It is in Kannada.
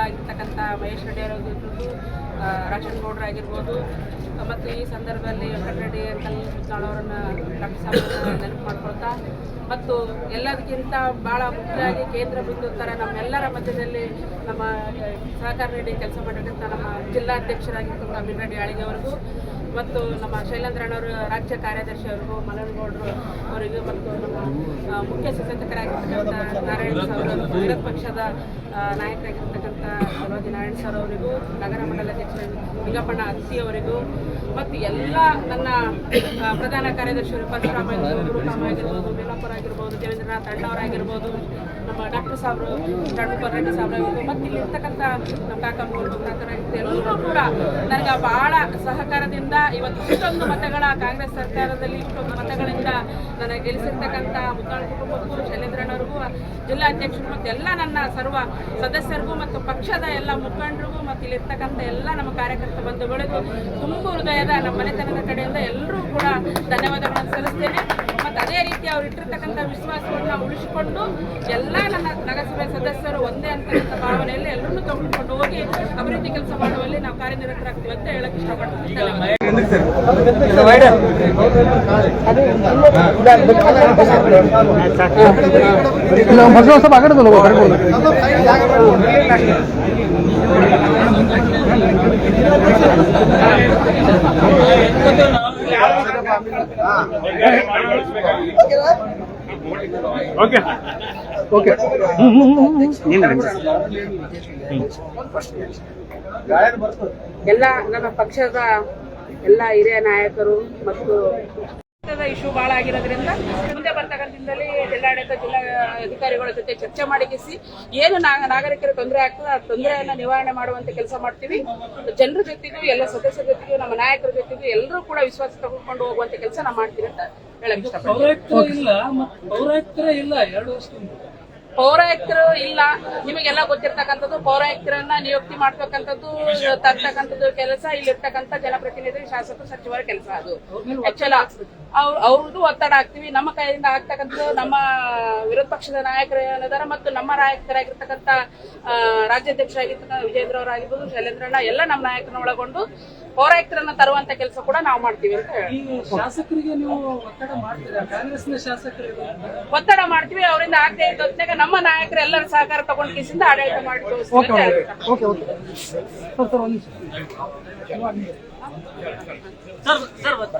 ಆಗಿರ್ತಕ್ಕಂಥ ಮಹೇಶ್ ರೆಡ್ಡಿ ಅವರಾಗಿರ್ಬೋದು ರಾಜನ್ ಗೌಡ್ರ ಆಗಿರ್ಬೋದು. ಮತ್ತು ಈ ಸಂದರ್ಭದಲ್ಲಿ ಸುತ್ತಾಳ್ ಅವರನ್ನು ಡಾಕ್ಟರ್ ಸಾಹೇಬ್ರನ್ನ ನೆನಪು ಮಾಡ್ಕೊಳ್ತಾ. ಮತ್ತು ಎಲ್ಲದಕ್ಕಿಂತ ಭಾಳ ಮುಖ್ಯವಾಗಿ ಕೇಂದ್ರ ಬಿಂದು ಥರ ನಮ್ಮೆಲ್ಲರ ಮಧ್ಯದಲ್ಲಿ ನಮ್ಮ ಸಹಕಾರ ನೀಡಿ ಕೆಲಸ ಮಾಡಿರ್ತಕ್ಕಂಥ ನಮ್ಮ ಜಿಲ್ಲಾಧ್ಯಕ್ಷರಾಗಿರ್ತಕ್ಕಂಥ ಅಮಿನ್ ರೆಡ್ಡಿ ಆಳಿಗೆ ಅವರಿಗೂ ಮತ್ತು ನಮ್ಮ ಶೈಲೇಂದ್ರಣ್ಣವರು ರಾಜ್ಯ ಕಾರ್ಯದರ್ಶಿ ಅವರಿಗೂ ಮಲನಗೌಡರು ಅವರಿಗೂ ಮತ್ತು ನಮ್ಮ ಮುಖ್ಯ ಸಚೇತಕರಾಗಿರ್ತಕ್ಕಂಥ ನಾರಾಯಣ ವಿರೋಧ ಪಕ್ಷದ ಆ, ನಾಯಕರಾಗಿರ್ತಕ್ಕಂಥ ಸರೋಜಿ ನಾರಾಯಣ ಸರ್ ಅವರಿಗೂ, ನಗರ ಮಂಡಲ ಅಧ್ಯಕ್ಷ ನಿಂಗಪ್ಪಣ್ಣ ಅತ್ತಿ ಅವರಿಗೂ, ಮತ್ತು ಎಲ್ಲ ನನ್ನ ಪ್ರಧಾನ ಕಾರ್ಯದರ್ಶಿಯವರು ಪರಶುರಾಮ ಆಗಿರ್ಬೋದು ಗುರುಕಾಮ ಆಗಿರ್ಬೋದು ಬೇಲಪ್ಪರ್ ಆಗಿರ್ಬೋದು, ದೇವೇಂದ್ರನಾಥ್ ಅಣ್ಣವರಾಗಿರ್ಬೋದು ನಮ್ಮ ಡಾಕ್ಟರ್ ಸಾಬ್ರು ರಣುಪರ್ ರೆಡ್ಡಿ ಮತ್ತೆ ಮತ್ತು ಇಲ್ಲಿರ್ತಕ್ಕಂಥ ನಮ್ಮ ಕಾಕ ಎಲ್ಲರೂ ಕೂಡ ನನಗೆ ಬಹಳ ಸಹಕಾರದಿಂದ ಇವತ್ತು ಇಷ್ಟೊಂದು ಮತಗಳ ಕಾಂಗ್ರೆಸ್ ಸರ್ಕಾರದಲ್ಲಿ ಇಷ್ಟೊಂದು ಮತಗಳಿಂದ ನನಗೆ ಗೆಲ್ಲಿಸಿರ್ತಕ್ಕಂಥ ಮುದ್ದಾಳ ಕುಟುಂಬಕ್ಕೂ ಜಿಲ್ಲಾ ಅಧ್ಯಕ್ಷರು ಮತ್ತು ಎಲ್ಲ ನನ್ನ ಸರ್ವ ಸದಸ್ಯರಿಗೂ ಮತ್ತು ಪಕ್ಷದ ಎಲ್ಲ ಮುಖಂಡರಿಗೂ ಮತ್ತು ಇಲ್ಲಿರ್ತಕ್ಕಂಥ ಎಲ್ಲ ನಮ್ಮ ಕಾರ್ಯಕರ್ತ ಬಂಧುಗಳಿಗೂ ತುಂಬ ಹೃದಯದ ನಮ್ಮ ಮನೆತನದ ಕಡೆಯಿಂದ ಎಲ್ಲರೂ ಕೂಡ ಧನ್ಯವಾದಗಳನ್ನು ಸಲ್ಲಿಸ್ತೇನೆ. ಅದೇ ರೀತಿ ಅವ್ರು ಇಟ್ಟಿರ್ತಕ್ಕಂಥ ವಿಶ್ವಾಸವನ್ನು ಉಳಿಸಿಕೊಂಡು ಎಲ್ಲ ನನ್ನ ನಗರಸಭೆ ಸದಸ್ಯರು ಒಂದೇ ಅಂತಕ್ಕಂಥ ಭಾವನೆಯಲ್ಲಿ ಎಲ್ಲರನ್ನೂ ತಗೊಂಡ್ಕೊಂಡು ಹೋಗಿ ಅಭಿವೃದ್ಧಿ ಕೆಲಸ ಮಾಡುವಲ್ಲಿ ನಾವು ಕಾರ್ಯನಿರತರಾಗ್ತೀವಿ ಅಂತ ಹೇಳಕ್ ಇಷ್ಟಪಡ್ತೀನಿ ಧನ್ಯವಾದ. ಇಲ್ಲ ಮದುವೆ ಸ್ವಲ್ಪ ಆ ಕಡೆ ತಗೊಳ್ಳುವ, ಆ ಕಡೆ ಕೊಡು. Okay okay. ಎಲ್ಲ ನನ್ನ ಪಕ್ಷದ ಎಲ್ಲ ಹಿರಿಯ ನಾಯಕರು ಮತ್ತು ಇಶ್ಯೂ ಬಹಳ ಆಗಿರೋದ್ರಿಂದ ಮುಂದೆ ಬರ್ತಕ್ಕಂಥ ದಿನದಲ್ಲಿ ಜಿಲ್ಲಾಡಳಿತ ಜಿಲ್ಲಾ ಅಧಿಕಾರಿಗಳ ಜೊತೆ ಚರ್ಚೆ ಮಾಡಿಗಿಸಿ ಏನು ನಾಗರಿಕರ ತೊಂದರೆ ಆಗ್ತದೆ, ಆ ತೊಂದರೆಯನ್ನು ನಿವಾರಣೆ ಮಾಡುವಂತ ಕೆಲಸ ಮಾಡ್ತೀವಿ. ಜನರ ಜೊತೆಗೂ, ಎಲ್ಲ ಸದಸ್ಯರ ಜೊತೆಗೂ, ನಮ್ಮ ನಾಯಕರ ಜೊತೆಗೂ ಎಲ್ಲರೂ ಕೂಡ ವಿಶ್ವಾಸ ತಗೊಂಡು ಹೋಗುವಂತ ಕೆಲಸ ನಾವು ಮಾಡ್ತೀವಿ ಅಂತ ಹೇಳಕ್ ಇಷ್ಟಪಡ್ತೀನಿ. ಇಲ್ಲ, ಎರಡು ವರ್ಷದಿಂದ. ಪೌರಾಯುಕ್ತರು ಇಲ್ಲ. ನಿಮಗೆಲ್ಲ ಗೊತ್ತಿರ್ತಕ್ಕಂಥದ್ದು ಪೌರಾಯುಕ್ತರನ್ನ ನಿಯುಕ್ತಿ ಮಾಡ್ತಕ್ಕಂಥದ್ದು ತರ್ತಕ್ಕಂಥದ್ದು ಕೆಲಸ ಇಲ್ಲಿರ್ತಕ್ಕಂಥ ಜನಪ್ರತಿನಿಧಿ ಶಾಸಕರು ಸಚಿವರ ಕೆಲಸ ಅದು. ಆಕ್ಚುಲ ಅವ್ರ ಅವ್ರದ್ದು ಒತ್ತಡ ಆಗ್ತೀವಿ ನಮ್ಮ ಕೈಯಿಂದ ಆಗ್ತಕ್ಕಂಥದ್ದು ನಮ್ಮ ವಿರೋಧ ಪಕ್ಷದ ನಾಯಕರು ಏನಿದ್ದಾರೆ ಮತ್ತು ನಮ್ಮ ನಾಯಕರಾಗಿರ್ತಕ್ಕಂಥ ಆ, ರಾಜ್ಯಾಧ್ಯಕ್ಷರಾಗಿರ್ತಕ್ಕಂಥ ವಿಜೇಂದ್ರ ಅವರಾಗಿರ್ಬೋದು ಶೈಲೇಂದ್ರಣ್ಣ ಎಲ್ಲ ನಮ್ಮ ನಾಯಕರನ್ನ ಒಳಗೊಂಡು ಪೌರಾಯುಕ್ತರನ್ನ ತರುವಂತ ಕೆಲಸ ಕೂಡ ನಾವು ಮಾಡ್ತೀವಿ ಅಂತ ಹೇಳಿ. ಶಾಸಕರಿಗೆ ನೀವು ಒತ್ತಡ ಮಾಡ್ತೀರಾ? ಕಾಂಗ್ರೆಸ್ನ ಶಾಸಕರಿಗೆ ಒತ್ತಡ ಮಾಡ್ತೀವಿ. ಅವರಿಂದ ಆಗದೆ ಇದ್ದ ಹೊತ್ನ್ಯಾಗ ನಮ್ಮ ನಾಯಕರು ಎಲ್ಲರ ಸಹಕಾರ ತಗೊಂಡ್ ಕಿಸಿಂದ ಆಡಳಿತ ಮಾಡಿ ಓಕೆ ಓಕೆ ಸರ್ ಸರ್ ಒಂದು